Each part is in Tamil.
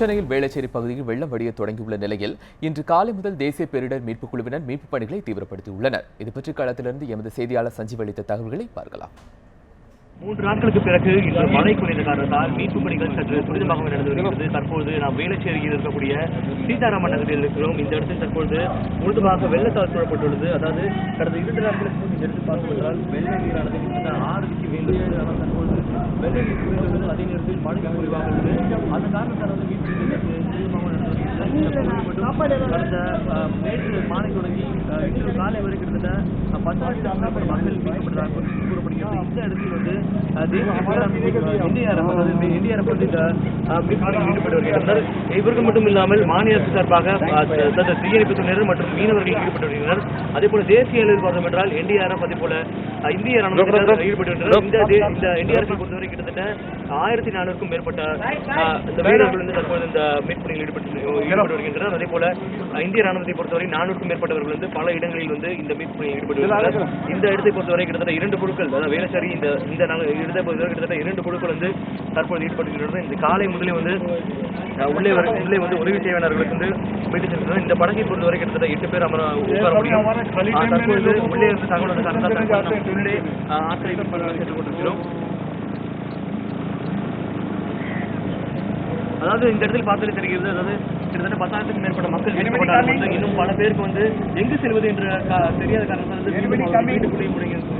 சென்னையில் வேளச்சேரி பகுதியில் வெள்ளம் வடிய தொடங்கியுள்ள நிலையில் இன்று காலை முதல் தேசிய பேரிடர் மீட்புக் குழுவினர் மீட்புப் பணிகளை தீவிரப்படுத்தியுள்ளனர். இது பற்றி களத்திலிருந்து எமது செய்தியாளர் சஞ்சீவ் அளித்த தகவல்களை பார்க்கலாம். மூன்று நாட்களுக்கு பிறகு இன்று மழை குறைந்த காரணத்தால் மீட்பு பணிகள் சற்று துரிதமாக நடந்து வருகிறது தற்போது நாம் வேளச்சேரியில் இருக்கக்கூடிய சீதாராமன் நகரில் இருக்கிறோம். இந்த இடத்தில் தற்போது முழுதுமாக வெள்ளத்தால் சூழப்பட்டுள்ளது. அதாவது கடந்த இரண்டு நாட்களுக்கு இந்த இடத்தில் பார்க்கும் வெள்ள நீரானது கிட்டத்தட்ட ஆறு அடிக்கு வேண்டுகிறது ஆனால் தற்பொழுது வெள்ள நீர் குறைந்துள்ளது. அதே நேரத்தில் மழை குறைவாக உள்ளது. அந்த காரணத்தால் வந்து மீட்பு பணிகள் துரிதமாக நடந்து கடந்த நேற்று மாலை தொடங்கி இன்று காலை வரை கிட்டத்தட்ட அஹ், மக்கள் மீட்கப்பட்டதாக கூறப்படுகிறது இந்த இடத்தில் வந்து வந்து ஈடுபட்டு வருகின்றனர் இவர்கள் மட்டும் இல்லாமல் மாநில அரசு சார்பாக தீயணைப்பு துறையினர் மற்றும் மீனவர்கள் ஈடுபட்டு வருகின்றனர் அதே போல தேசிய அளவில் பார்த்தோம் என்றால் என்டிஆர்எஃப் அதே போல இந்திய ராணுவத்தினர் ஈடுபட்டு வருகின்றனர் இந்த என்டிஆர்எஃப் பொறுத்தவரை கிட்டத்தட்ட ஆயிரத்தி நானூறுக்கும் மேற்பட்ட இந்த வீரர்கள் வந்து தற்போது இந்த மீட்பு பணியில் ஈடுபட்டு ஈடுபட்டு வருகின்றனர். அதே போல இந்திய ராணுவத்தை பொறுத்தவரை நானூறுக்கும் மேற்பட்டவர்கள் வந்து பல இடங்களில் வந்து இந்த மீட்பு பணியில் ஈடுபட்டு வருகின்றனர். இந்த இடத்தை பொறுத்தவரை கிட்டத்தட்ட இரண்டு குழுக்கள் அதாவது வேலச்சேரி இந்த இந்த பொறுத்தவரை கிட்டத்தட்ட இரண்டு குழுக்கள் வந்து தற்போது ஈடுபட்டுகின்றனர் இந்த காலை முதலே வந்து உள்ளே வர உள்ளே வந்து உதவி செய்வனர்களுக்கு வந்து மீட்டு சென்றுள்ளனர் இந்த படகை பொறுத்தவரை கிட்டத்தட்ட எட்டு பேர் அமர உட்கார முடியும். அஹ், தற்பொழுது உள்ளே இருந்து தகவல் தற்போது நாம் உள்ளே ஆட்களை சென்று கொண்டிருக்கிறோம். அதாவது இந்த இடத்தில் பார்த்தாலே தெரிகிறது. அதாவது கிட்டத்தட்ட பத்தாயிரத்துக்கும் மேற்பட்ட மக்கள் இன்னும் பல பேருக்கு வந்து எங்கு செல்வது என்ற தெரியாத காரணத்தால்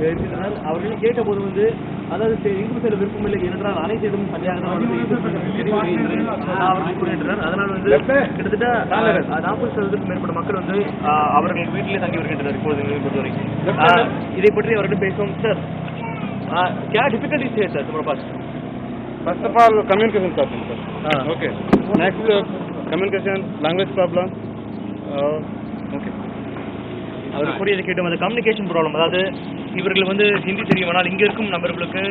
வந்து மீண்டும் அவர்கள் வீட்டுக்குள்ளே முடங்கி இருக்கின்றனர் அவர்கள் கேட்டபோது வந்து அதாவது செ- எங்கும் செல்ல விருப்பமில்லை என்றால் அனைத்து இடமும் சரியாக தான் வந்து இது தெரியவில்லை என்று அவர்கள் கூறுகின்றனர் அதனால் வந்து கிட்டத்தட்ட அஹ், நாற்பது சதவீதத்துக்கும் மேற்பட்ட மக்கள் வந்து அஹ், அவர்கள் வீட்டிலே தங்கி வருகின்றனர் இப்பொழுது நிலையை பொறுத்தவரை அஹ், இதை பற்றி அவரிடம் பேசுவோம் சார் क्या डिफिकल्टीज है सर तुम्हारे पास First of all, communication problem, sir. Ah. Okay. Next, uh, communication, அவர் கூறியதை கேட்டோம். அந்த கம்யூனிகேஷன் ப்ராப்ளம் அதாவது இவர்கள் வந்து ஹிந்தி தெரியும் ஆனால் இங்க இருக்கும் நபர்களுக்கு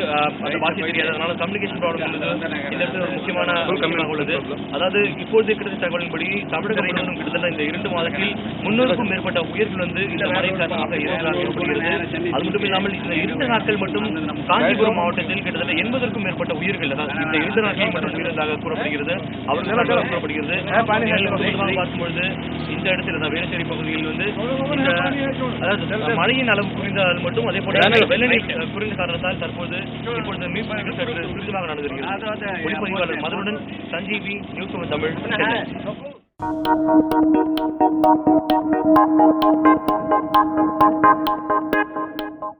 அந்த பாஷை தெரியாது. அதனால கம்யூனிகேஷன் ப்ராப்ளம் உள்ளது ஒரு முக்கியமான உள்ளது. அதாவது இப்போது கிடைத்த தகவலின்படி தமிழக முழுவதும் கிட்டத்தட்ட இந்த இரண்டு மாதத்தில் முன்னூறுக்கும் மேற்பட்ட உயிர்கள் வந்து இந்த மழை காரணமாக கூறப்படுகிறது அது மட்டும் இல்லாமல் இந்த இரண்டு நாட்கள் மட்டும் காஞ்சிபுரம் மாவட்டத்தில் கிட்டத்தட்ட எண்பதற்கும் மேற்பட்ட உயிர்கள் அதாவது இந்த இரண்டு நாட்களில் மட்டும் உயிரிழந்ததாக கூறப்படுகிறது. அவர்கள் கூறப்படுகிறது. பார்க்கும்பொழுது இந்த இடத்தில் இந்த வேளச்சேரி பகுதியில் வந்து இந்த அதாவது மழையின் அளவு குறைந்தால் மட்டும் அதே போல வெள்ள நீர் குறைந்த காரணத்தால் தற்போது இப்பொழுது மீட்பு பணிகள் சற்று துரிதமாக நடந்து வருகிறது ஒளிப்பதிவாளர் மதனுடன் சஞ்சீவி நியூஸ் செவன் தமிழ்